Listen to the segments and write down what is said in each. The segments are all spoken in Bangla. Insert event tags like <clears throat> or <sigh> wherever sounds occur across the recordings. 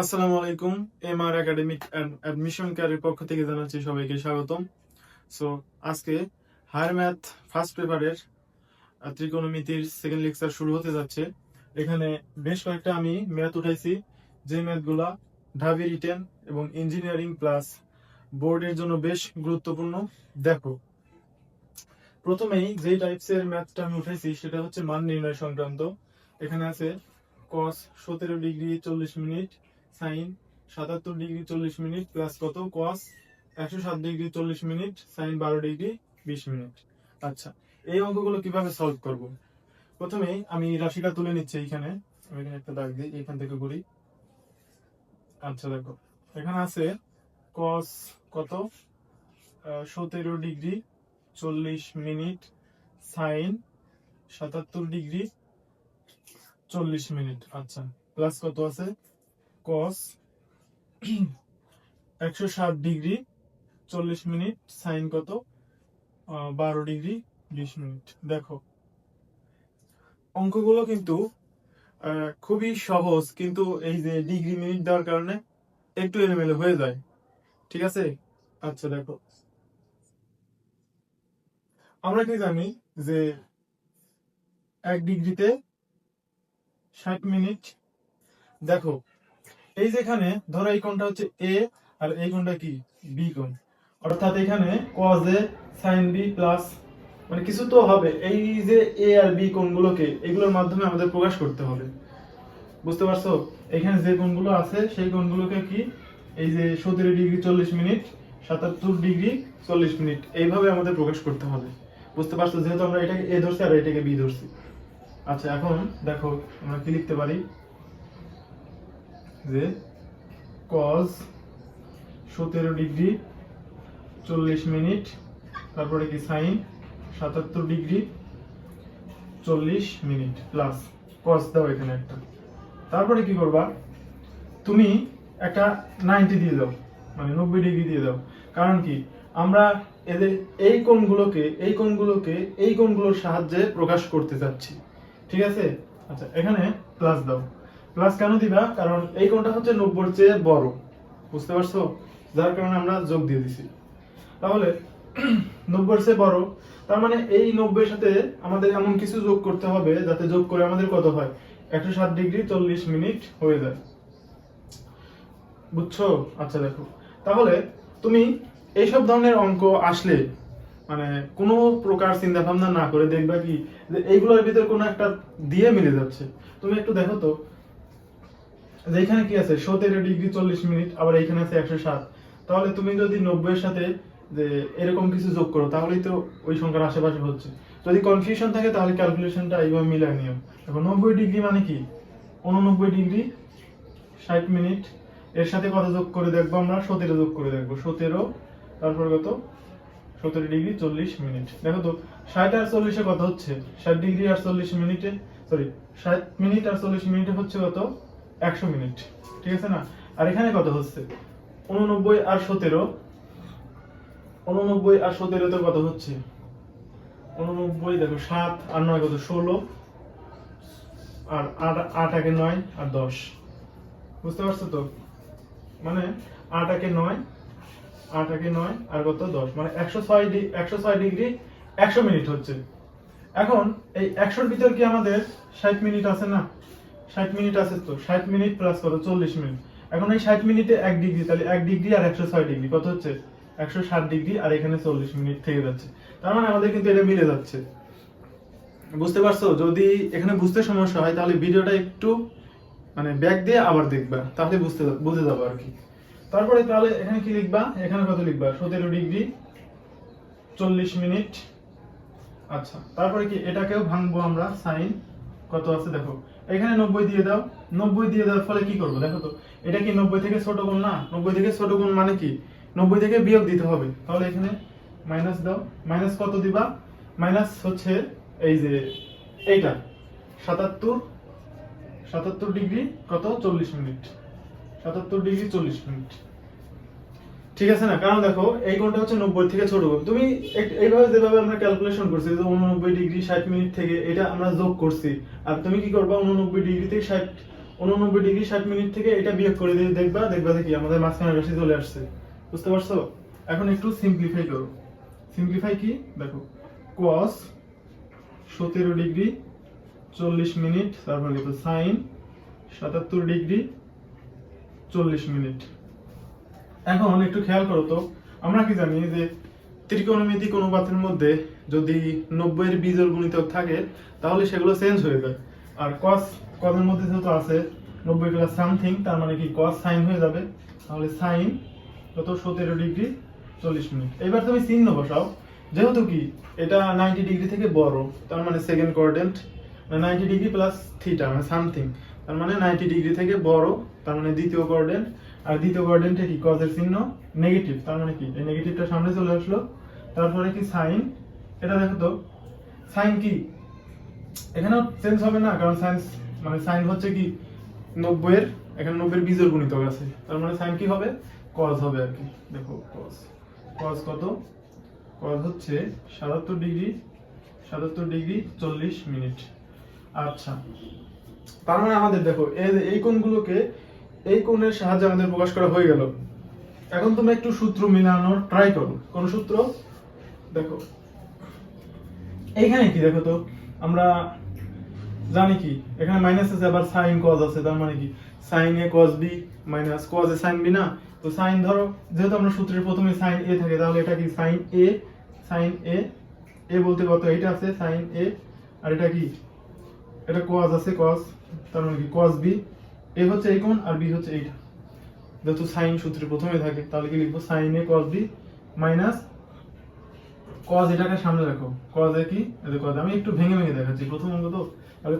আসসালামু আলাইকুম এম আর একাডেমিক অ্যাডমিশন কেয়ারের পক্ষ থেকে জানাচ্ছি সবাইকে স্বাগতম। সো আজকে হায়ার ম্যাথ ফার্স্ট পেপারের ত্রিকোণমিতির সেকেন্ড লেকচার শুরু হতে যাচ্ছে। এখানে বেশ কয়েকটা আমি ম্যাথ উঠাইছি, যে ম্যাথগুলা ঢাবি রিটেন এবং ইঞ্জিনিয়ারিং প্লাস বোর্ডের জন্য বেশ গুরুত্বপূর্ণ। দেখো, প্রথমেই যে টাইপসের ম্যাথটা আমি উঠাইছি, সেটা হচ্ছে মান নির্ণয় সংক্রান্ত। এখানে আছে কস সতেরো ডিগ্রি চল্লিশ মিনিট সাইন, সাতাত্তর ডিগ্রি চল্লিশ মিনিট প্লাস কত? কস, একশো সাত ডিগ্রি চল্লিশ মিনিট, সাইন বারো ডিগ্রি বিশ মিনিট। আচ্ছা এই অঙ্কগুলো কীভাবে সলভ করব? প্রথমেই আমি রাশিটা তুলে নিচ্ছি এইখানে। আমি এখানে একটা দাগ দিই, এইখান থেকে ঘুরি। আচ্ছা দেখো, এখানে আছে কস কত? সতেরো ডিগ্রি চল্লিশ মিনিট, সাইন সাতাত্তর ডিগ্রি চল্লিশ মিনিট। আচ্ছা প্লাস কত আছে? কস <clears throat> একশো সাত ডিগ্রি চল্লিশ মিনিট, সাইন কত? বারো ডিগ্রি, বিশ মিনিট। দেখো, অঙ্কগুলো কিন্তু খুবই সহজ, কিন্তু এই যে ডিগ্রি মিনিট দেওয়ার কারণে একটু এলোমেলো হয়ে যায়। ঠিক আছে? আচ্ছা দেখো। আমরা কি জানি যে এক ডিগ্রিতে ষাট মিনিট, দেখো এই যেখানে ধরো এই কোণটা হচ্ছে এ আর এই কোণটা কি? বি কোণ। অর্থাৎ এখানে cos a, sin b plus মানে কিছু তো হবে। এই যে এ আর বি কোণগুলোকে, এগুলোর মাধ্যমে আমাদের প্রকাশ করতে হবে। বুঝতে পারছ? এখানে যে কোণগুলো আছে, সেই কোণগুলোকে কি? এই যে সতেরো ডিগ্রি চল্লিশ মিনিট, সাতাত্তর ডিগ্রি চল্লিশ মিনিট, এইভাবে আমাদের প্রকাশ করতে হবে। বুঝতে পারছ? যেহেতু আমরা এটাকে এ ধরছি আর এটাকে বি ধরছি। আচ্ছা এখন দেখো, আমরা কি লিখতে পারি? যে কজ সতেরো ডিগ্রি চল্লিশ মিনিট, তারপরে কি সাইন সাতাত্তর ডিগ্রি চল্লিশ মিনিট প্লাস কজ দাও এখানে একটা। তারপরে কি করবা? তুমি একটা নাইনটি দিয়ে দাও মানে নব্বই ডিগ্রি দিয়ে দাও। কারণ কি? আমরা এদের এই কোণগুলোকে এই কোণগুলোকে, এই কোণগুলোর সাহায্যে প্রকাশ করতে যাচ্ছি ঠিক আছে? আচ্ছা এখানে প্লাস দাও। প্লাস কেন দিবা? কারণ এই কোণটা হচ্ছে নব্বইয়ের চেয়ে বড়। বুঝতে পারছ? যার কারণে আমরা যোগ দিয়ে দিছি। তাহলে <clears throat> নব্বইয়ের চেয়ে বড়, তার মানে এই নব্বইয়ের সাথে আমাদের এমন কিছু যোগ করতে হবে যাতে যোগ করে আমাদের কত হয়? একশো সাত ডিগ্রি চল্লিশ মিনিট হয়ে যায়। বুঝছ? আচ্ছা দেখো। তাহলে তুমি এইসব ধরনের অঙ্ক আসলে মানে কোনো প্রকার চিন্তা ভাবনা না করে দেখবা কি, যে এইগুলোর ভিতরে কোনো একটা দিয়ে মিলে যাচ্ছে। তুমি একটু দেখো তো। এখানে কি আছে? সতেরো ডিগ্রি চল্লিশ মিনিট, আবার এখানে আছে একশো সাত। তাহলে তুমি যদি নব্বইয়ের সাথে যে এরকম কিছু যোগ করো, তাহলেই তো ওই সংখ্যার আশেপাশে হচ্ছে। যদি কনফিউশন থাকে, তাহলে ক্যালকুলেশনটা এইভাবে মিলাই নিও। এখন নব্বই ডিগ্রি মানে কি? উননব্বই ডিগ্রি ষাট মিনিট, এর সাথে কত যোগ করে দেখব আমরা? সতেরো যোগ করে দেখব। সতেরো, তারপর কত? সতেরো ডিগ্রি চল্লিশ মিনিট। দেখো তো, ষাট আর চল্লিশে কত হচ্ছে? ষাট ডিগ্রি আর চল্লিশ মিনিটে সরি ষাট মিনিট আর চল্লিশ মিনিটে হচ্ছে কত? একশো মিনিট। ঠিক আছে না? আর এখানে কত হচ্ছে? উননব্বই আর সতেরো। উননব্বই আর সতেরোতে কত হচ্ছে? উননব্বই, দেখো, সাত আর নয় কত? ষোলো। আর আট আট আগে নয় আর দশ। বুঝতে পারছ তো? মানে আট আগে নয়, আট আগে নয় আর কত? দশ। মানে একশো ছয় একশো ছয় ডিগ্রি একশো মিনিট হচ্ছে। এখন এই একশোর ভিতর কি আমাদের ষাট মিনিট আছে না? ষাট মিনিট আছে তো, ষাট মিনিট প্লাস কত? চল্লিশ মিনিট। এখন এই ষাট মিনিটে এক ডিগ্রি তাহলে এক ডিগ্রি আর একশো ছয় ডিগ্রি কত হচ্ছে? একশো ষাট ডিগ্রি আর এখানে চল্লিশ মিনিট থেকে যাচ্ছে। তার মানে আমাদের কিন্তু এটা মিলে যাচ্ছে। বুঝতে পারছ? যদি এখানে বুঝতে সমস্যা হয়, তাহলে ভিডিওটা একটু মানে ব্যাক দিয়ে আবার দেখবা, তাহলে বুঝতে বুঝে যাব আর কি। তারপরে তাহলে এখানে কি লিখবা? এখানে কত লিখবা? সতেরো ডিগ্রি চল্লিশ মিনিট। আচ্ছা তারপরে কি এটাকেও ভাঙবো আমরা? সাইন, কত আছে দেখো? এখানে নব্বই দিয়ে দাও। নব্বই দিয়ে দেওয়ার ফলে কি করব? দেখো তো, এটা কি নব্বই থেকে ছোট গুণ না? নব্বই থেকে ছোট গুণ মানে কি? নব্বই থেকে বিয়োগ দিতে হবে। তাহলে এখানে মাইনাস দাও। মাইনাস কত দিবা? মাইনাস হচ্ছে এই যে এইটা। সাতাত্তর সাতাত্তর ডিগ্রি কত? চল্লিশ মিনিট। সাতাত্তর ডিগ্রি চল্লিশ মিনিট। ঠিক আছে না? কারণ দেখো, এই কোণটা হচ্ছে নব্বই থেকে ছোট কোণ। তুমি এইভাবে যেভাবে আমরা ক্যালকুলেশন করছি, যে উননব্বই ডিগ্রি ষাট মিনিট থেকে এটা আমরা যোগ করছি। আর তুমি কি করবা? উননব্বই ডিগ্রি থেকে ষাট উননব্বই ডিগ্রি ষাট মিনিট থেকে এটা বিয়োগ করে দিয়ে দেখবা দেখবা দেখি আমাদের মাঝখানে রাশি চলে আসছে। বুঝতে পারছ? এখন একটু সিম্পলিফাই করো। সিম্পলিফাই কি? দেখো কস সতেরো ডিগ্রি চল্লিশ মিনিট তারপর কত সাইন সাতাত্তর ডিগ্রি চল্লিশ মিনিট এখন একটু খেয়াল করো তো, আমরা কি জানি যে ত্রিকোণমিতিক অনুপাতের মধ্যে যদি নব্বই এর বীজের গুণিতক থাকে, তাহলে সেগুলো চেঞ্জ হয়ে যায়। আর কস কজের মধ্যে যেহেতু আছে নব্বই প্লাস সামথিং তার মানে কি কস সাইন হয়ে যাবে। তাহলে সাইন কত? সতেরো ডিগ্রি চল্লিশ মিনিট। এবার তুমি চিহ্ন বসাও। যেহেতু কি এটা নাইনটি ডিগ্রি থেকে বড়, তার মানে সেকেন্ড কোয়ার্ডেন্ট মানে নাইনটি ডিগ্রি প্লাস থিটা মানে সামথিং তার মানে নাইনটি ডিগ্রি থেকে বড়, তার মানে দ্বিতীয় কোয়ার্ডেন্ট আর দ্বিতীয় কোয়ার্ডেন্টে কি? কজের চিহ্ন নেগেটিভ তার মানে কি? এই নেগেটিভটা সামনে চলে আসলো। তারপরে কি? সাইন এটা দেখো তো। সাইন কি? এখানেও চেঞ্জ হবে না, কারণ সাইন মানে সাইন হচ্ছে কি? নব্বই এর এখানে নব্বই এর বীজের গুণিতক আছে। তার মানে সাইন কি হবে? কজ হবে আর কি। দেখো কজ কজ কত? কজ হচ্ছে সাতাত্তর ডিগ্রি সাতাত্তর ডিগ্রি চল্লিশ মিনিট। আচ্ছা। তার মানে আমাদের দেখো এই কোণগুলোকে এই কোণের সাহায্যে আমাদের প্রকাশ করা হয়ে গেল। এখন তুমি একটু সূত্র মিলানোর ট্রাই করো। কোন সূত্র? দেখো। এইখানে কি দেখো তো? আমরা জানি কি, এখানে মাইনাস আছে, আবার সাইন কজ আছে, তার মানে কি? Sine A cos B minus cos A sine B না? তো সাইন ধরো, যেহেতু আমরা সূত্রের প্রথমে সাইন এ থাকে, তাহলে এটা কি সাইন এ সাইন এ এ বলতে কত? এটা আছে সাইন এ আর এটা কি? এটা কজ আছে কজ তার মানে কি? কজ বি এ হচ্ছে এই কোণ আর বি হচ্ছে এইটা যেহেতু সাইন সূত্রে প্রথমে থাকে, তাহলে কি লিখব? কজ বি মাইনাস কজ এটাকে সামনে রাখো। কি? কজ আমি একটু ভেঙে ভেঙে দেখাচ্ছি প্রথম তো। তাহলে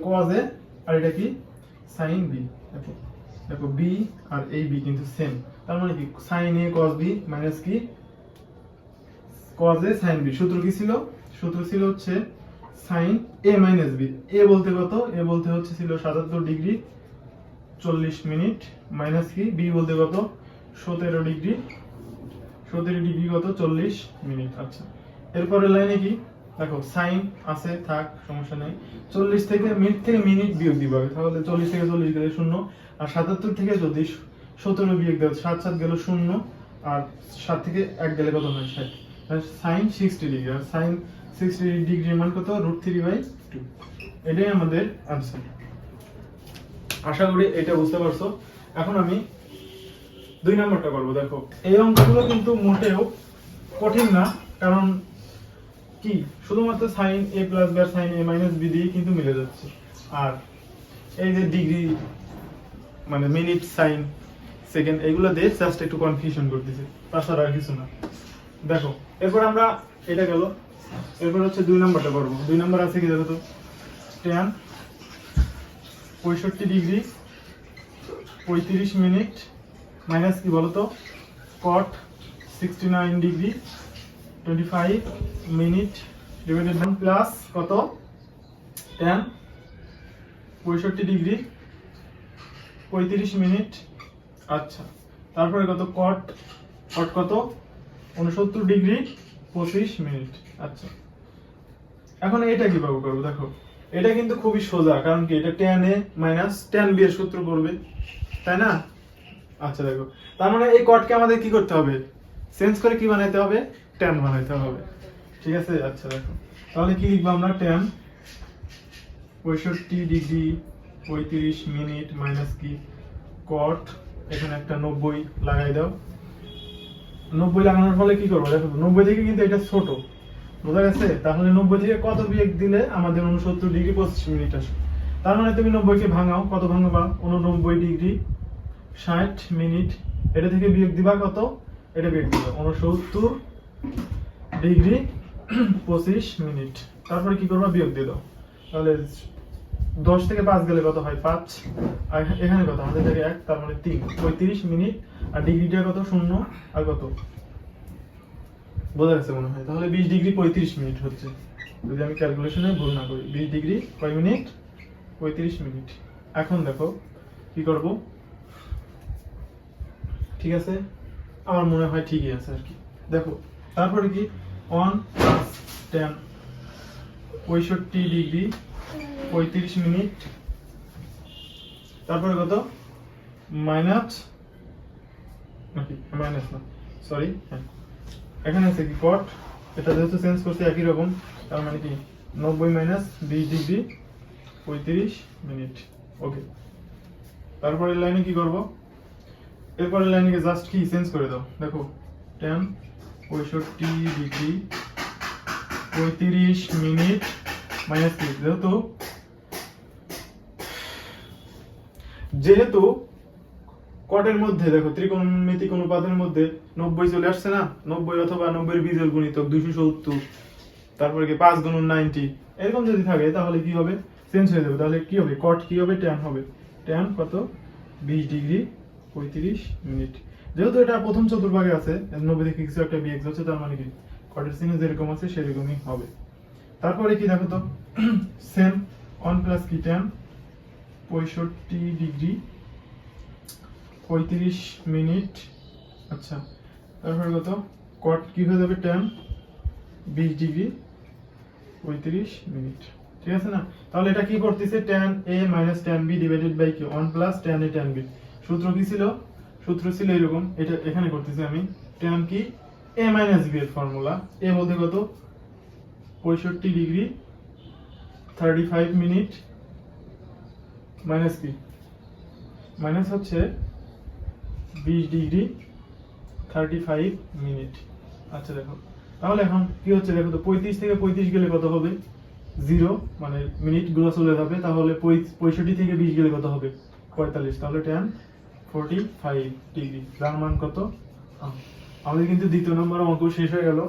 আর এটা কি? সাইন বি দেখো দেখো বি আর এই বি কিন্তু সেম তার মানে কি? Sine A cos B minus কি? কজ এ সাইন বি সূত্র কি ছিল? সূত্র ছিল হচ্ছে sine A minus B A বলতে কত? এ বলতে হচ্ছে ছিল সাতাত্তর ডিগ্রি চল্লিশ মিনিট মাইনাস কি? বি বলতে কত? সতেরো ডিগ্রি। সতেরো ডিগ্রি কত? চল্লিশ মিনিট। আচ্ছা। এরপরের লাইনে কি? দেখো সাইন আছে, থাক, সমস্যা নেই। চল্লিশ থেকে মিনিট থেকে মিনিট বিয়োগ দিবে। তাহলে চল্লিশ থেকে চল্লিশ গেলে শূন্য। আর সাতাত্তর থেকে যদি সতেরো বিয়োগ দেওয়া সাত সাত গেল শূন্য। আর সাত থেকে এক গেলে কত? হয় ষাট। সাইন সিক্সটি ডিগ্রি আর সাইন সিক্সটি ডিগ্রি মান কত? রুট থ্রি বাই টু এটাই আমাদের আনসার আশা করি এটা বুঝতে পারছ। এখন আমি দুই নম্বরটা করব, দেখো। এই অঙ্কগুলো কিন্তু মোটেও কঠিন না, কারণ কি? শুধুমাত্র সাইন এ প্লাস বি আর সাইন এ মাইনাস বি দিয়ে কিন্তু মিলে যাচ্ছে। আর এই যে ডিগ্রি মানে মিনিট সাইন সেকেন্ড এগুলো দিয়ে জাস্ট একটু কনফিউশন করতেছে, তাছাড়া আর কিছু না। দেখো, এরপর আমরা, এটা গেল। এরপর হচ্ছে দুই নম্বরটা করব। দুই নম্বর আছে কি দেখো তো? টেন পঁয়ষট্টি ডিগ্রি, পঁয়ত্রিশ মিনিট, মাইনাস কি বলতো? Cot sixty nine degree twenty five minute divided plus কত? টেন পঁয়ষট্টি ডিগ্রি, পঁয়ত্রিশ মিনিট আচ্ছা। তারপরে কত? কট কট কত? উনসত্তর ডিগ্রি, পঁচিশ মিনিট আচ্ছা। এখন এটা কীভাবে করব? দেখো। এটা কিন্তু খুবই সোজা, কারণ কি এটা tan A minus tan B এর সূত্র করবে তাই না? আচ্ছা দেখো। তার মানে এই কটকে আমাদের কি করতে হবে? চেঞ্জ করে কি বানাইতে হবে? টেন বানাইতে হবে। ঠিক আছে? আচ্ছা দেখো। তাহলে কি লিখব আমরা? টেন পঁয়ষট্টি ডিগ্রি পঁয়ত্রিশ মিনিট মাইনাস কি? কট এখানে একটা নব্বই লাগাই দাও। নব্বই লাগানোর ফলে কি করব? দেখো, নব্বই থেকে কিন্তু এটা ছোট। বোঝা গেছে? তাহলে নব্বই থেকে কত বিয়োগ দিলে আমাদের উনসত্তর ডিগ্রি পঁচিশ মিনিট আসে? তার মানে তুমি নব্বইকে ভাঙাও, কত ভাঙবা উননব্বই ডিগ্রি ষাট মিনিট। এটা থেকে বিয়োগ দিবা কত? এটা বিয়োগ দিবা। উনসত্তর ডিগ্রি পঁচিশ মিনিট। তারপরে কি করবা? বিয়োগ দিয়ে তাহলে দশ থেকে পাঁচ গেলে কত হয়? পাঁচ। আর এখানে কত? আমাদের থেকে এক, তার মানে তিন। পঁয়ত্রিশ মিনিট। আর ডিগ্রিটা কত? শূন্য। আর কত? বোঝা গেছে মনে হয়। তাহলে বিশ ডিগ্রি পঁয়ত্রিশ মিনিট হচ্ছে। যদি আমি ক্যালকুলেশনে ভুল না করি, বিশ ডিগ্রি কয় মিনিট? পঁয়ত্রিশ মিনিট। এখন দেখো, কি করব? ঠিক আছে? আমার মনে হয় ঠিকই আছে আর কি। দেখো, তারপরে কি? প্লাস টেন পঁয়ষট্টি ডিগ্রি, পঁয়ত্রিশ মিনিট। তারপরে কত? মাইনাস নাকি মাইনাস না সরি হ্যাঁ। এখানে আছে কি কট এটা যেহেতু চেঞ্জ করছে একই রকম, তার মানে কি? নব্বই মাইনাস বিশ ডিগ্রি পঁয়ত্রিশ মিনিট ওকে তারপরের লাইনে কি করব? এরপরের লাইনে জাস্ট কি চেঞ্জ করে দাও? দেখো টেন পঁয়ষট্টি ডিগ্রি পঁয়ত্রিশ মিনিট মাইনাস যেহেতু যেহেতু কটের মধ্যে, দেখো, ত্রিকোণমিতিক অনুপাতের মধ্যে নব্বই চলে আসছে না? নব্বই অথবা নব্বই বিজোর গুণিতক দুশো সত্তর, তারপরে কি পাঁচ গুণন নাইনটি, এরকম যদি থাকে, তাহলে কি হবে? চেঞ্জ হয়ে যাবে। তাহলে কি হবে? কট কি হবে? ট্যান হবে। ট্যান কত? বিশ ডিগ্রি পঁয়ত্রিশ মিনিট। যেহেতু এটা প্রথম চতুর্ভাগে আছে, নব্বই থেকে কিছু একটা বিএক্স হচ্ছে, তার মানে কি? কটের চিহ্ন যেরকম আছে, সেরকমই হবে। তারপরে কি দেখো তো? সেম ওয়ান প্লাস কি ট্যান পঁয়ষট্টি ডিগ্রি পঁয়ত্রিশ মিনিট। আচ্ছা তারপরে কত? কট কী হয়ে যাবে ট্যান বিশ ডিগ্রি। পঁয়ত্রিশ মিনিট। ঠিক আছে না? তাহলে এটা কি করতেছে? Tan A minus tan B divided by কি one plus tan A tan B সূত্র কি ছিল? সূত্র ছিল এরকম। এটা এখানে করতেছি আমি। ট্যান কি? এ মাইনাস বি এর ফর্মুলা এ বলতে কত? পঁয়ষট্টি degree thirty five minute minus কি মাইনাস হচ্ছে বিশ ডিগ্রি থার্টি ফাইভ মিনিট আচ্ছা দেখো। তাহলে এখন কি হচ্ছে, দেখো তো, পঁয়ত্রিশ থেকে পঁয়ত্রিশ গেলে কত হবে? জিরো মানে মিনিটগুলো চলে যাবে, তাহলে পঁয়- পঁয়ষট্টি থেকে বিশ গেলে কত হবে? পঁয়তাল্লিশ, তাহলে টেন ফোরটি ফাইভ ডিগ্রি। যার মান কত? আমাদের কিন্তু দ্বিতীয় নম্বর অঙ্ক শেষ হয়ে গেল।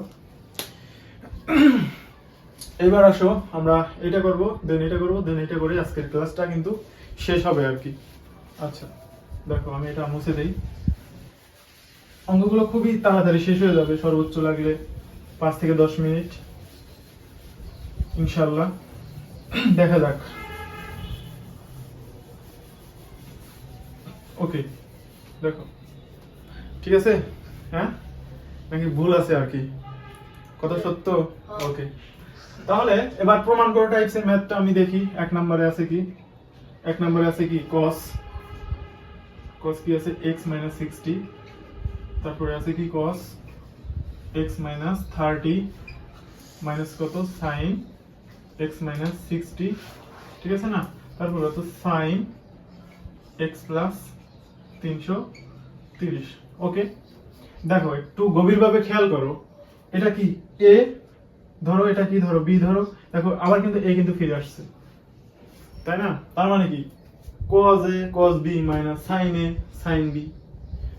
এবার আসো, আমরা এটা করব দেন এটা করব দেন এটা করে আজকের ক্লাসটা কিন্তু শেষ হবে আর কি। আচ্ছা দেখো, আমি এটা মুছে দেই। অঙ্কগুলো খুবই তাড়াতাড়ি শেষ হয়ে যাবে সর্বোচ্চ লাগলে পাঁচ থেকে দশ মিনিট। ইনশাল্লাহ দেখা যাক। ওকে দেখো। ঠিক আছে? হ্যাঁ? নাকি ভুল আছে আর কি? কথা সত্য? ওকে। তাহলে এবার প্রমাণ করো টাইপস এর ম্যাথটা আমি দেখি। এক নম্বরে আছে কি? এক নম্বরে আছে কি? Cos cos কি আছে? এক্স x 60 তারপরে আছে কি cos x 30 মাইনাস কত? sin x 60 ঠিক আছে না? তারপর কত sin x প্লাস 330 ওকে দেখো, একটু গভীরভাবে খেয়াল করো। এটা কি a? ধরো, এটা কি ধরো? বি ধরো। দেখো, আবার কিন্তু এ কিন্তু ফিরে আসছে। তাই না? তার মানে কি? cos a, cos b minus sin a, sin b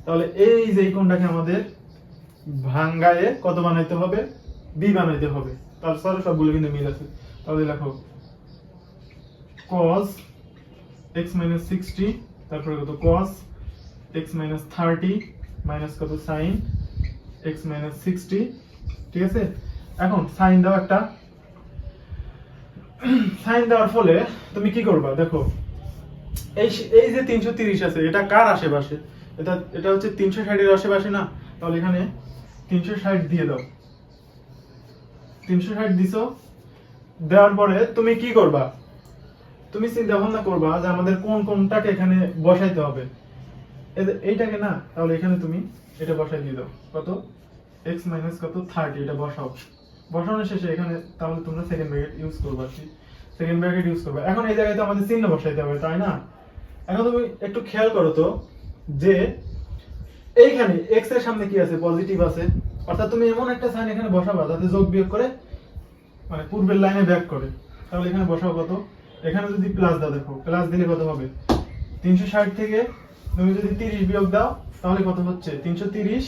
তাহলে এই যে এই কোণটাকে আমাদের ভাঙ্গায়ে কত বানাইতে হবে? বি বানাইতে হবে। তার সাথে সবগুলো কিন্তু মিল আছে। তাহলে লেখো cos x 60 তারপরে কত? cos x 30 মাইনাস কত? sin x 60 ঠিক আছে? এখন সাইন দাও একটা সাইন দেওয়ার ফলে তুমি কি করবা? দেখো, এই এই যে তিনশো তিরিশ আছে, এটা কার আশেপাশে? এটা এটা হচ্ছে তিনশো ষাটের আশেপাশে না? তাহলে এখানে তিনশো ষাট দিয়ে দাও। তিনশো ষাট দেওয়ার পরে তুমি কি করবা? তুমি চিন্তা ভাবনা করবা যে আমাদের কোন কোনটাকে এখানে বসাইতে হবে। এইটাকে না, তাহলে এখানে তুমি এটা বসাই দিয়ে দাও। কত? x মাইনাস কত? থার্টি, এটা বসাও। বসানোর শেষে এখানে তাহলে তোমরা সেকেন্ড ব্র্যাকেট ইউজ করবে সেকেন্ড ব্র্যাকেট ইউজ করবে। এখন এই জায়গায় তো আমাদের চিহ্ন বসাইতে হবে, তাই না? এখন তুমি একটু খেয়াল করো তো যে এইখানে x এর সামনে কি আছে? পজিটিভ আছে। অর্থাৎ তুমি এমন একটা সাইন এখানে বসাবা যাতে যোগ বিয়োগ করে মানে পূর্বের লাইনে ব্যাক করে। তাহলে এখানে বসাও কত? এখানে যদি প্লাস দাও, দেখো প্লাস দিলে কত হবে? তিনশো ষাট থেকে তুমি যদি তিরিশ বিয়োগ দাও, তাহলে কত হচ্ছে? তিনশো তিরিশ।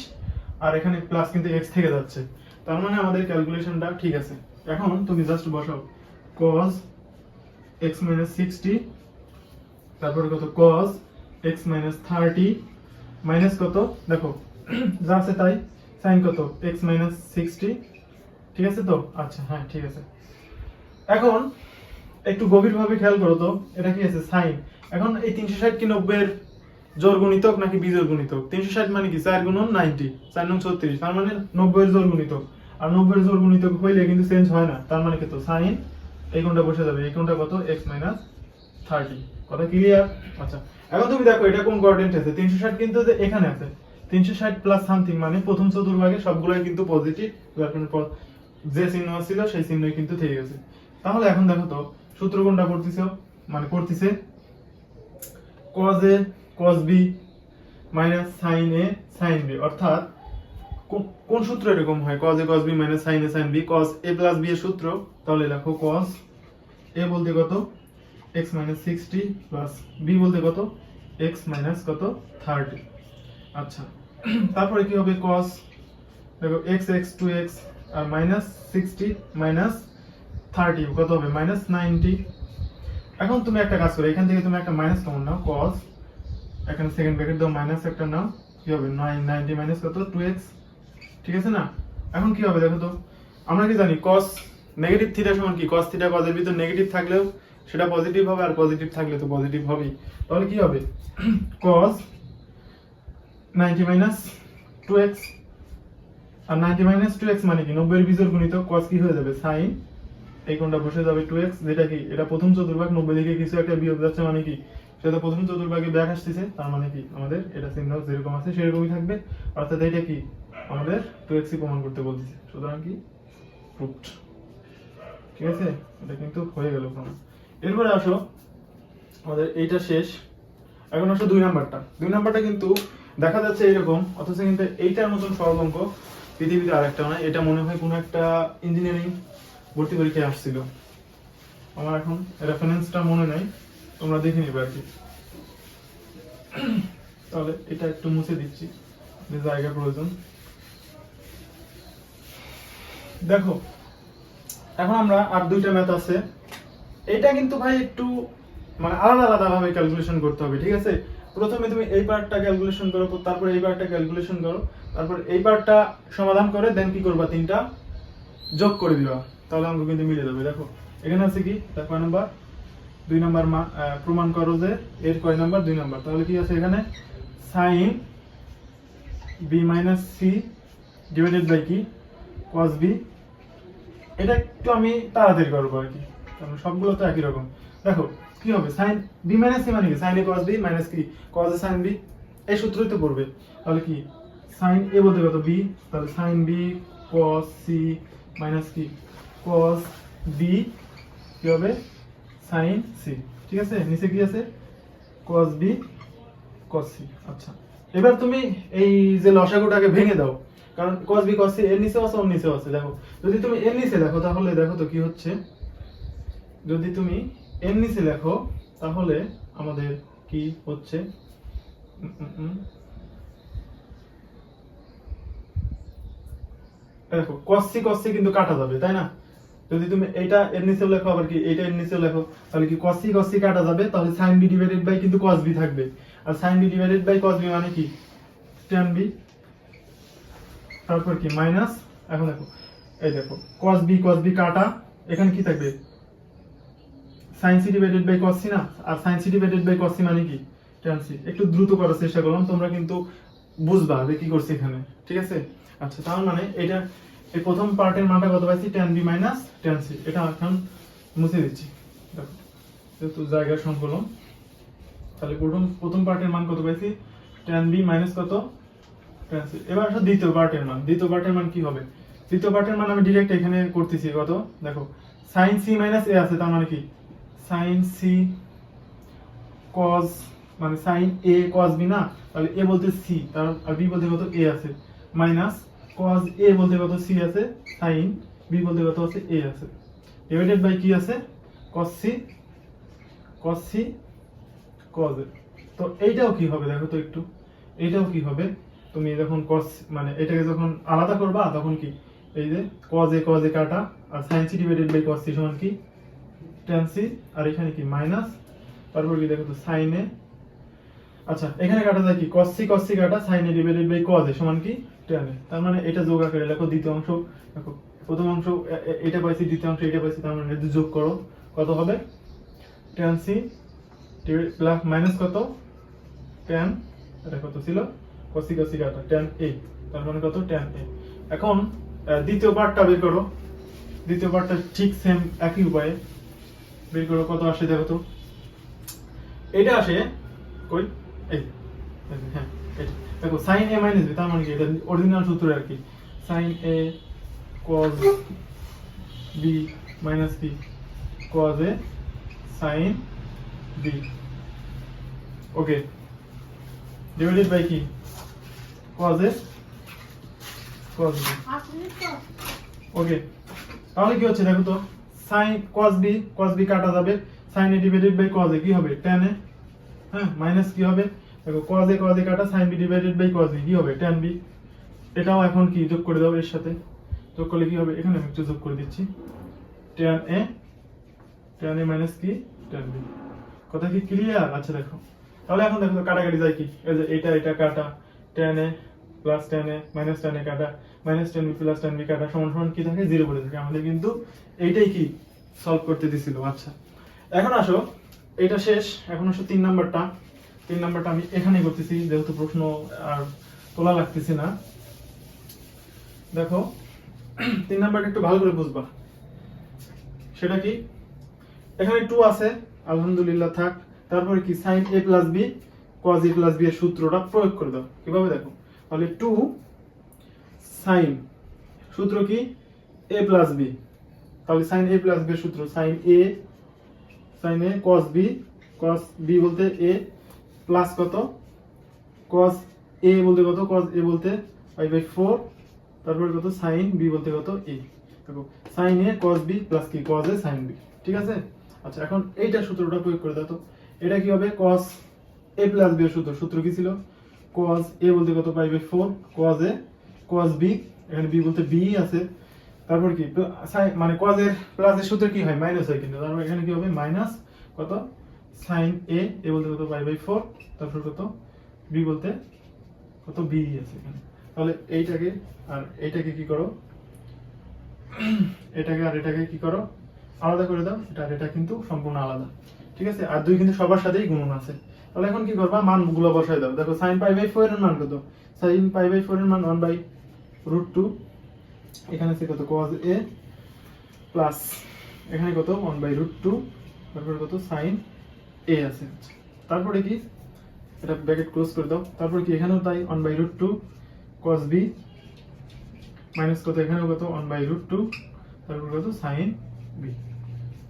আর এখানে প্লাস কিন্তু এক্স থেকে যাচ্ছে। তার মানে আমাদের ক্যালকুলেশনটা ঠিক আছে। এখন তুমি জাস্ট বসাও। cos এক্স মাইনাস সিক্সটি তারপরে কত? cos x minus thirty minus কত? দেখো, যা আছে তাই সাইন কত? x মাইনাস সিক্সটি ঠিক আছে তো? আচ্ছা হ্যাঁ ঠিক আছে। এখন একটু গভীরভাবে খেয়াল করো তো, এটা কি আছে? সাইন এখন এই তিনশো ষাট কি নব্বইয়ের জোর গুণিতক নাকি বিজোর গুণিতক? তিনশো ষাট মানে কি? চার গুণন নাইনটি, চার নং ছত্রিশ, তার মানে নব্বইয়ের জোর গুণিতক। আর নব্বইয়ের জোর গুণিতক হইলে কিন্তু চেঞ্জ হয় না, তার মানে কত সাইন এই কোণটা বসে যাবে, এই কোণটা কত? এক্স মাইনাস থার্টি কথা ক্লিয়ার আচ্ছা। এখন তুমি দেখো, এটা কোন কোঅর্ডিনেট আছে? তিনশো ষাট কিন্তু এখানে আছে। তিনশো ষাট প্লাস সামথিং মানে প্রথম চতুর্ভাগে সবগুলোই কিন্তু পজিটিভ যে চিহ্ন ছিল সেই চিহ্নই কিন্তু থেকে গেছে। তাহলে এখন দেখো তো, সূত্র কোনটা করতেছে মানে করতেছে cos a, cos b minus sin a, sin b অর্থাৎ কোন- সূত্র এরকম হয়? cos a, cos b minus sin a, sin b, cos a plus b এর সূত্র? তাহলে লেখো cos a বলতে কত? X minus sixty plus b বলতে কত? x মাইনাস কত? থার্টি আচ্ছা। তারপরে কি হবে? cos, দেখো, x x টু x, আর মাইনাস সিক্সটি মাইনাস থার্টি কত হবে? মাইনাস নাইনটি এখন তুমি একটা কাজ করো, এখান থেকে তুমি একটা মাইনাস কমন নাও? cos, এখানে সেকেন্ড ব্র্যাকেট দাও মাইনাস একটা নাও, কি হবে? 9 90 মাইনাস কত? 2x ঠিক আছে না? এখন কি হবে দেখো তো? আমরা কি জানি? cos নেগেটিভ থিটা সমান কি? cos থিটা cos ভিতর নেগেটিভ থাকলেও সেটা পজিটিভ হবে আর পজিটিভ থাকলে তো পজিটিভ হবেই। তাহলে কি হবে? cos 90 মাইনাস 2x আর 90 মাইনাস 2x মানে কি? 90 এর বিজোড় গুণিত cos কি হয়ে যাবে? sin, এই কোণটা বসে যাবে 2x যেটা কি? এটা প্রথম চতুর্ভাগ 90 দিকে কিছু একটা বিয়োগ যাচ্ছে মানে কি? সেটা প্রথম চতুর্ভাগে ব্যাক আসতেছে, তার মানে কি? আমাদের এটা চিহ্ন যেরকম আছে সেরকমই থাকবে। অর্থাৎ এটা কি? আমাদের 2x ই প্রমাণ করতে বলতেছে। সুতরাং কি? ঠিক আছে? এটা কিন্তু হয়ে গেল প্রমাণ। এরপরে আসো। আমাদের এইটা শেষ। এখন আসো দুই নাম্বারটা। দুই নাম্বারটা কিন্তু দেখা যাচ্ছে এরকম, অথচ কিন্তু এইটার মতন সরল অঙ্ক পৃথিবীতে আরেকটা নয়। এটা মনে হয় কোনো একটা ইঞ্জিনিয়ারিং ভর্তি পরীক্ষায় আসছিল। আমার এখন রেফারেন্সটা মনে নাই। তোমরা দেখে নিবে আর কি। তাহলে এটা একটু মুছে দিচ্ছি। যে জায়গা প্রয়োজন। দেখো, এখন আমরা আর দুইটা ম্যাথ আছে। এটা কিন্তু ভাই একটু মানে আলাদা আলাদা ভাবে ক্যালকুলেশন করতে হবে, ঠিক আছে? প্রথমে তুমি এই পার্টটা ক্যালকুলেশন করো, তারপর এই পার্টটা ক্যালকুলেশন করো, তারপর এই পার্টটা সমাধান করে দেন কি করবা তিনটা যোগ করে দিবা। তাহলে অঙ্ক কিন্তু মিলে যাবে, দেখো। এখানে আছে কি? কয় নাম্বার? দুই নাম্বার প্রমাণ করো যে এর কয় নাম্বার? দুই নাম্বার। তাহলে কি আছে এখানে? Sine b minus c divided by কি? কস বি এটা একটু আমি তাড়াতাড়ি করব আর কি। কারণ সবগুলো তো একই রকম। দেখো, কি হবে? সাইন বি মাইনাস সি মানে কি? Sine a cos b minus কি কস এ সাইন বি এই সূত্রই তো পড়বে। তাহলে কি? সাইন এ বলতে কত? বি তাহলে sine b cos c minus কি কস বি কি হবে? সাইন সি ঠিক আছে? নিচে কি আছে? কস বি কস সি আচ্ছা। এবার তুমি এই যে লসাগুটাকে ভেঙে দাও, কারণ cos বি cos সি এর নিচেও আছে, ওর নিচেও আছে। দেখো, যদি তুমি এর নিচে দেখো, তাহলে দেখো তো কি হচ্ছে? যদি তুমি এর নিচে লেখো, তাহলে আমাদের কি হচ্ছে। দেখো cos c কিন্তু কাটা যাবে, তাই না? যদি তুমি এটা এর নিচেও লেখো, আবার কি এটা এর নিচেও লেখো, তাহলে কি c cos কাটা যাবে? তাহলে সাইন বি ডিভাইডেড বাই কিন্তু cos বি থাকবে। আর sine b divided by cos b মানে কি? tan বি তারপর কি? মাইনাস এখন দেখো, এই দেখো, cos বি cos বি কাটা, এখানে কি থাকবে? Sin c divided by c না? আর sin c divided by c মানে কি? tan c একটু দ্রুত করার চেষ্টা করলাম, তোমরা কিন্তু বুঝবা যে কি করছি এখানে, ঠিক আছে? আচ্ছা তার মানে এটা, এই প্রথম পার্টের মানটা কত পাইছি? tan b minus tan c এটা এখন মুছে দিচ্ছি। দেখো, যেহেতু জায়গার সংকলন, তাহলে প্রথম প্রথম পার্টের মান কত পাইছি? tan b মাইনাস কত? tan c এবার আসো দ্বিতীয় পার্টের মান। দ্বিতীয় পার্টের মান কি হবে? দ্বিতীয় পার্টের মান আমি ডিরেক্ট এখানে করতেছি, কত? দেখো sin c মাইনাস a আছে, তার মানে কি? Sin c cos মানে sin a cos b না? তাহলে a বলতে c, তার আর b বলতে কত a আছে? মাইনাস cos a বলতে কত c আছে? sin b বলতে কত আছে? a আছে। ডিভাইডেড বাই কি আছে? c, cos c, cos a তো এইটাও কি হবে? দেখো তো একটু। এইটাও কি হবে? তুমি যখন cos মানে এটাকে যখন আলাদা করবা, তখন কি? এই যে cos a cos a কাটা, আর sin c divided by cos c সমান কি? C, আর এখানে কি মাইনাস তারপর কি দেখো তো, sin আচ্ছা এখানে কাটা যায় কি? cos c cos c কাটা, sin ডিভাইডেড বাই cos সমান কি? tan তার মানে এটা যোগ আকারে লেখো দ্বিতীয় অংশ। দেখো, প্রথম অংশ, এ- এ- এটা পাইছি, দ্বিতীয় অংশ এটা পাইছি, তার মানে যোগ করো। কত হবে? c প্লাস মাইনাস কত? tan, এটা কত ছিল? cos c cos c কাটা, tan a তার মানে কত? tan a এখন দ্বিতীয় পার্টটা বের করো। দ্বিতীয় পার্টটা ঠিক সেম একই উপায়ে। বের করো কত আসে দেখো তো। এটা আসে কই? এই হ্যাঁ দেখো সাইন এ মাইনাস বি তার মানে কি? এটা অরিজিনাল সূত্র আর কি। Sine a cos b minus b cos a sine b okay divided by কি? cos a cos b okay তাহলে কি হচ্ছে দেখো তো? Sine cos b cos b কাটা যাবে। sin a divided by cos a কি হবে? tan a হ্যাঁ মাইনাস কি হবে? দেখো, cos a cos a কাটা, sin b divided by cos b কি হবে? tan b এটাও এখন কি? যোগ করে দাও এর সাথে। যোগ করলে কি হবে? এখানে আমি একটু যোগ করে দিচ্ছি। tan a tan a minus কি? tan b কথা কি ক্লিয়ার আচ্ছা দেখো। তাহলে এখন দেখো, কাটাকাটি যায় কি? এই যে এটা এটা কাটা। tan a plus tan a minus tan a কাটা। Minus tan b plus tan b কাটা সমান সমান কি থাকে? জিরো বলে থাকে। আমাদের কিন্তু এইটাই কি সলভ করতে দিছিল। আচ্ছা এখন আসো। এটা শেষ। এখন আসো তিন নাম্বারটা। তিন নাম্বারটা আমি এখানে করতেছি, যেহেতু প্রশ্ন আর তোলা লাগতেছে না। দেখো, তিন নাম্বারটা একটু ভালো করে বুঝবা। সেটা কি? এখানে টু আছে। আলহামদুলিল্লাহ, থাক। তারপরে কি? Sine a plus b cos a plus b এর সূত্রটা প্রয়োগ করে দাও। কীভাবে দেখো? তাহলে টু সাইন। সূত্র কি? এ প্লাস বি তাহলে সাইন এ প্লাস বি সূত্র। Sine a sine a cos b cos b বলতে এ প্লাস কত? কস এ বলতে কত? কস এ বলতে পাই বাই ফোর তারপরে কত? সাইন বি বলতে কত? এ দেখো, sine a cos b plus কি? কস এ সাইন বি ঠিক আছে? আচ্ছা এখন এইটা সূত্রটা প্রয়োগ করে দাও তো। এটা কি হবে? কস এ প্লাস বি সূত্র। সূত্র কি ছিল? কস এ বলতে কত? Pi by four cos a cos b এখানে বি বলতে বি আছে। তারপর কি? মানে cos এর প্লাস এর সূত্রে কি হয়? মাইনাস হয় কিন্তু। তারপর এখানে কি হবে? মাইনাস কত? Sin a এ বলতে কত? পাই বাই 4 তারপর কত? B বলতে কত? B আছে এখানে। তাহলে এইটাকে, আর এইটাকে কি করো? এটাকে আর এটাকে কি করো? আলাদা করে দাও। এটা আর এটা কিন্তু সম্পূর্ণ আলাদা। ঠিক আছে? আর দুই কিন্তু সবার সাথেই গুণন আছে। তাহলে এখন কি করবা? মানগুলো বসাই দাও। দেখো, sin পাই বাই 4 এর মান কত? sin পাই বাই 4 এর মান 1 বাই রুট টু এখানে আছে কত? cos a প্লাস এখানে কত? 1 বাই রুট টু তারপরে কত? sin a আছে। তারপরে কি? এটা ব্র্যাকেট ক্লোজ করে দাও। তারপরে কি? এখানেও তাই 1 by root two cos b minus কত? এখানেও কত? 1 বাই রুট টু তারপর কত? sin b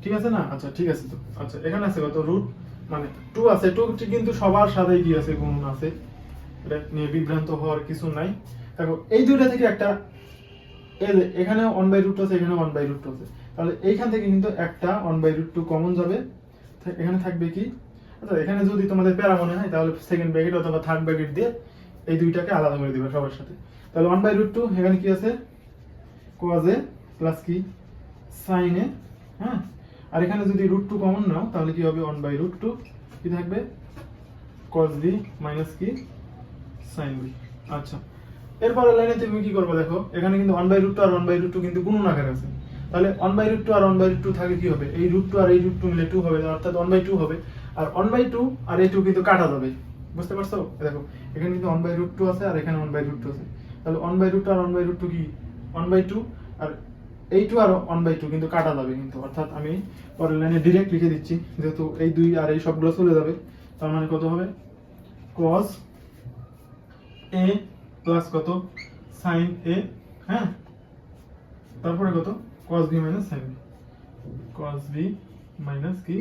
ঠিক আছে না? আচ্ছা ঠিক আছে তো। আচ্ছা এখানে আছে কত? রুট মানে 2 আছে। 2 কিন্তু সবার সাথে কি আছে? গুণ আছে। এটা নিয়ে বিভ্রান্ত হওয়ার কিছু নাই। দেখো, এই দুইটা থেকে একটা এখানে ওয়ান বাই রুট আছে, এখানে ওয়ান বাই রুট আছে। তাহলে এইখান থেকে কিন্তু একটা one by root two common যাবে। এখানে থাকবে কি? আচ্ছা এখানে যদি তোমাদের প্যারা মনে হয়, তাহলে সেকেন্ড ব্র্যাকেট অথবা থার্ড ব্র্যাকেট দিয়ে এই দুইটাকে আলাদা করে দিবে সবার সাথে। তাহলে ওয়ান বাই রুট টু এখানে কি আছে? এ প্লাস কি? সাইন হ্যাঁ? আর এখানে যদি রুট টু কমন নাও, তাহলে কি হবে? ওয়ান বাই রুট টু কি থাকবে? কজ বি মাইনাস কি? সাইন বি আচ্ছা এরপরে লাইনে তুমি কি করবে দেখো এখানে কিন্তু ওয়ান বাই রুট টু আর ওয়ান বাই রুট টু কিন্তু গুণন আছে তাহলে ওয়ান বাই রুট টু আর ওয়ান বাই রুট টু থাকে কি হবে এই রুট টু আর এই রুট টু মিলে টু হবে অর্থাৎ ওয়ান বাই টু হবে আর ওয়ান বাই টু আর এই টু কিন্তু কাটা যাবে বুঝতে পারছ দেখো এখানে কিন্তু ওয়ান বাই রুট টু আছে আর এখানে ওয়ান বাই রুট টু আছে তাহলে ওয়ান বাই রুট আর ওয়ান বাই রুট টু কি ওয়ান বাই টু আর এই টু আর ওয়ান বাই টু কিন্তু কাটা যাবে কিন্তু অর্থাৎ আমি পরের লাইনে ডিরেক্ট লিখে দিচ্ছি যেহেতু এই দুই আর এই সবগুলো চলে যাবে তার মানে কত হবে cos এ প্লাস কত? সাইন এ হ্যাঁ? তারপরে কত? cos b minus sine b cos b minus কি?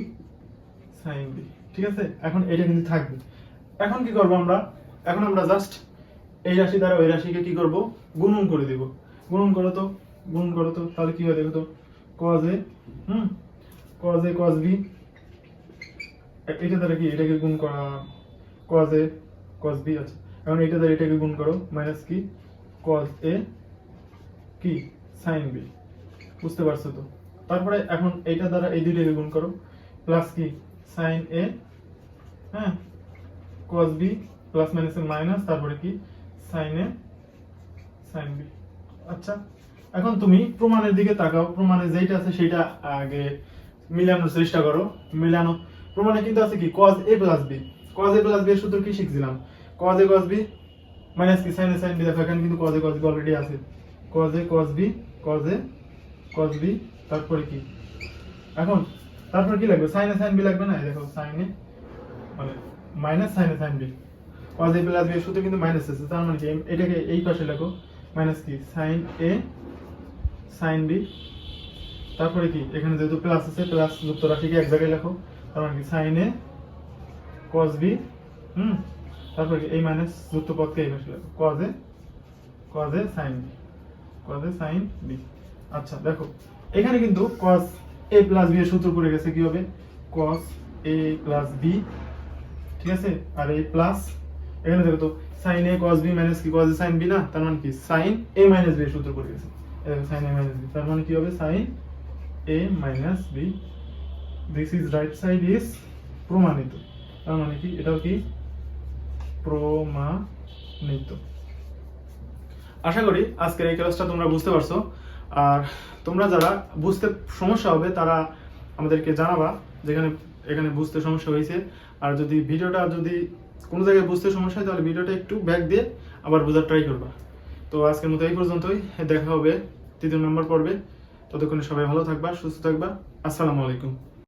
সাইন বি ঠিক আছে? এখন এটা কিন্তু থাকবে। এখন কি করব আমরা? এখন আমরা জাস্ট এই রাশি দ্বারা ওই রাশিকে কি করব? গুণন করে দেব। গুণন করো তো? গুণন করো তো? তাহলে কি হয় দেখো তো? cos এ হুম? cos এ cos বি এটা দ্বারা কি? এটাকে গুণ করা cos a, cos b আছে। এখন এটা দ্বারা এটাকে গুণ করো মাইনাস কি? cos a কি? sin b বুঝতে পারছ তো? তারপরে এখন এইটা দ্বারা এই দুইটাকে গুণ করো প্লাস কি? sin a হ্যাঁ? cos b plus minus minus তারপরে কি? sin a, sin b আচ্ছা এখন তুমি প্রমাণের দিকে তাকাও, প্রমাণে যেটা আছে সেটা আগে মিলানোর চেষ্টা করো, মিলানো। প্রমাণে কিন্তু আছে কি? cos a plus b cos a plus b এর সূত্র কি শিখছিলাম? Cos a, cos b minus কি sin a, sin b, দেখো, এখানে কিন্তু cos a, cos b already আছে। Cos a, cos b, cos a, cos b, তারপরে কি? এখন, তারপর কি লাগবে? Sin a, sin b লাগবে না? দেখো, sin a মানে minus sine a sine b cos a plus b এর কিন্তু মাইনাস আছে, তার মানে কি? এটাকে এই পাশে লেখো মাইনাস কি? সাইন এ সাইন বি তারপরে কি? এখানে যেহেতু প্লাস আছে প্লাস যুক্ত রাশিকে এক জায়গায় লেখো, তার মানে কি? সাইন এ কজ বি হুম? তারপরে এই মাইনাস যুক্ত পদকে এই পাশে লেখো cos a cos a sine b cos a sine b আচ্ছা দেখো, এখানে কিন্তু কজ এ প্লাস বি এর সূত্র পড়ে গেছে, কি হবে? কজ এ প্লাস বি ঠিক আছে? আর এই প্লাস এখানে দেখো তো sine a cos b minus কি কজ এ সাইন বি না? তার মানে কি? সাইন এ মাইনাস বি সূত্র পড়ে গেছে। সাইন এ মাইনাস বি তার মানে কি হবে? Sine a minus b this is right side is প্রমাণিত। তার মানে কি? এটাও কি? প্রমাণিত। আশা করি আজকের এই ক্লাসটা তোমরা বুঝতে পারছ। আর তোমরা যারা বুঝতে সমস্যা হবে, তারা আমাদেরকে জানাবা, যেখানে এখানে বুঝতে সমস্যা হয়েছে। আর যদি ভিডিওটা যদি কোনো জায়গায় বুঝতে সমস্যা হয়, তাহলে ভিডিওটা একটু ব্যাক দিয়ে আবার বোঝার ট্রাই করবা। তো আজকের মতো এই পর্যন্তই। দেখা হবে তৃতীয় নম্বর পর্বে। ততক্ষণে সবাই ভালো থাকবা, সুস্থ থাকবা। আসসালামু আলাইকুম।